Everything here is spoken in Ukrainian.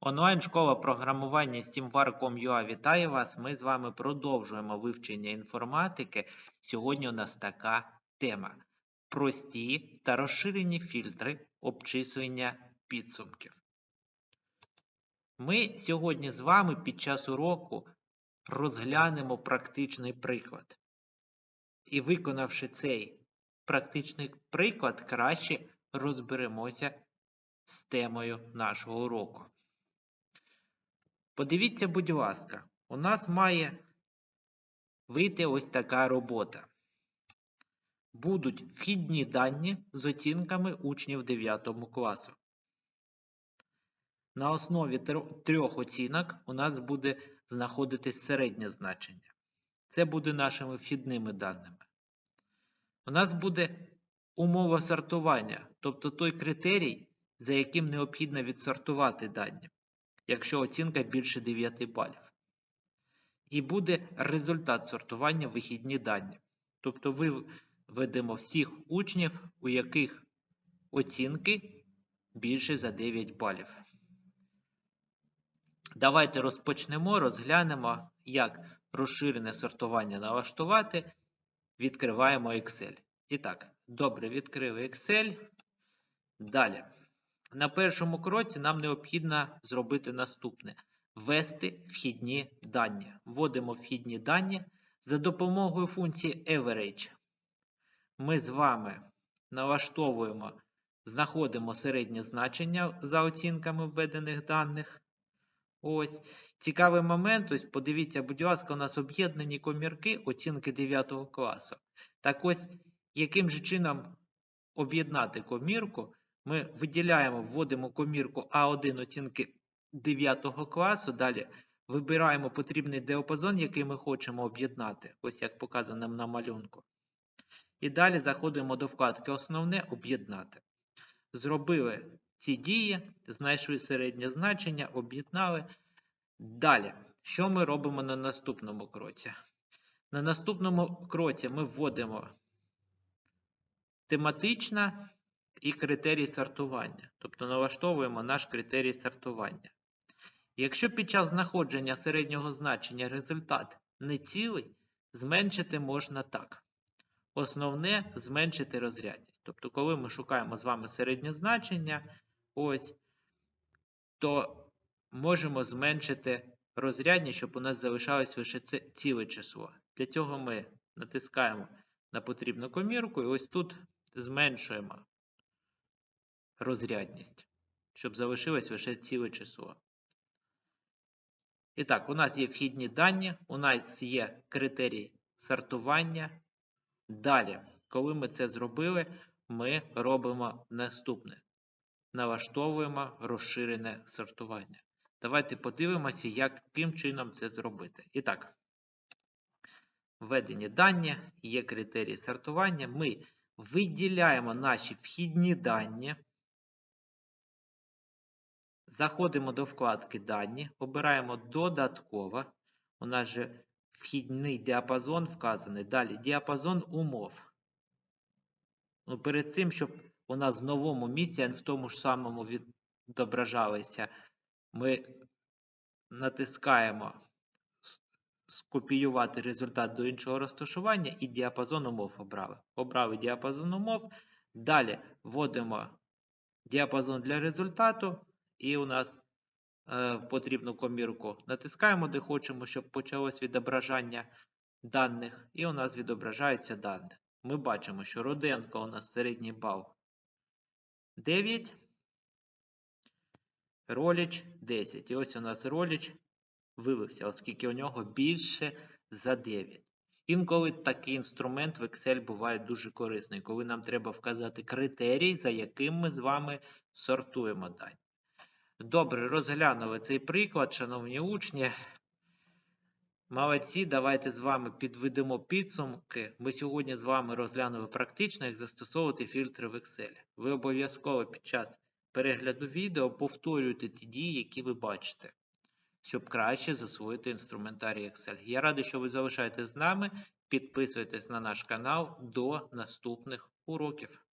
Онлайн-школа програмування SteamWar.com.ua вітає вас. Ми з вами продовжуємо вивчення інформатики. Сьогодні у нас така тема: прості та розширені фільтри обчислення підсумків. Ми сьогодні з вами під час уроку розглянемо практичний приклад. І виконавши цей практичний приклад, краще розберемося з темою нашого уроку. Подивіться, будь ласка, у нас має вийти ось така робота. Будуть вхідні дані з оцінками учнів 9 класу. На основі тр- трьох оцінок у нас буде знаходитись середнє значення. Це буде нашими вхідними даними. У нас буде умова сортування, тобто той критерій, за яким необхідно відсортувати дані якщо оцінка більше 9 балів. І буде результат сортування вихідні дані. Тобто виведемо всіх учнів, у яких оцінки більше за 9 балів. Давайте розпочнемо, розглянемо, як розширене сортування налаштувати. Відкриваємо Excel. І так, добре, відкрили Excel. Далі. На першому кроці нам необхідно зробити наступне: ввести вхідні дані. Вводимо вхідні дані за допомогою функції average. Ми з вами налаштовуємо, знаходимо середнє значення за оцінками введених даних. Ось. Цікавий момент, ось подивіться, будь ласка, у нас об'єднані комірки оцінки 9 класу. Так ось, яким же чином об'єднати комірку? Ми виділяємо, вводимо комірку А1 оцінки 9 класу. Далі вибираємо потрібний діапазон, який ми хочемо об'єднати, ось як показано на малюнку. І далі заходимо до вкладки Основне об'єднати. Зробили ці дії, знайшли середнє значення, об'єднали. Далі, що ми робимо на наступному кроці? На наступному кроці ми вводимо тематична і критерій сортування. Тобто налаштовуємо наш критерій сортування. Якщо під час знаходження середнього значення результат не цілий, зменшити можна так. Основне зменшити розрядність. Тобто, коли ми шукаємо з вами середнє значення, ось, то можемо зменшити розрядність, щоб у нас залишалось лише це ціле число. Для цього ми натискаємо на потрібну комірку і ось тут зменшуємо розрядність, щоб залишилось лише ціле число. І так, у нас є вхідні дані, у нас є критерій сортування. Далі, коли ми це зробили, ми робимо наступне. Налаштовуємо розширене сортування. Давайте подивимося, яким чином це зробити. І так, введені дані, є критерії сортування. Ми виділяємо наші вхідні дані. Заходимо до вкладки Дані, обираємо Додатково. У нас же вхідний діапазон вказаний. Далі діапазон умов. Ну, Перед цим, щоб у нас в новому місці, в тому ж самому відображалися, ми натискаємо скопіювати результат до іншого розташування і діапазон умов обрали. Обрали діапазон умов. Далі вводимо діапазон для результату. І у нас е, потрібну комірку натискаємо, де хочемо, щоб почалось відображення даних. І у нас відображаються дані. Ми бачимо, що Роденко у нас середній бал 9. Роліч 10. І ось у нас роліч вивився, оскільки у нього більше за 9. Інколи такий інструмент в Excel буває дуже корисний, коли нам треба вказати критерій, за яким ми з вами сортуємо дані. Добре, розглянули цей приклад, шановні учні. Молодці, давайте з вами підведемо підсумки. Ми сьогодні з вами розглянули практично, як застосовувати фільтри в Excel. Ви обов'язково під час перегляду відео повторюйте ті дії, які ви бачите, щоб краще засвоїти інструментарій Excel. Я радий, що ви залишаєтесь з нами. Підписуйтесь на наш канал до наступних уроків.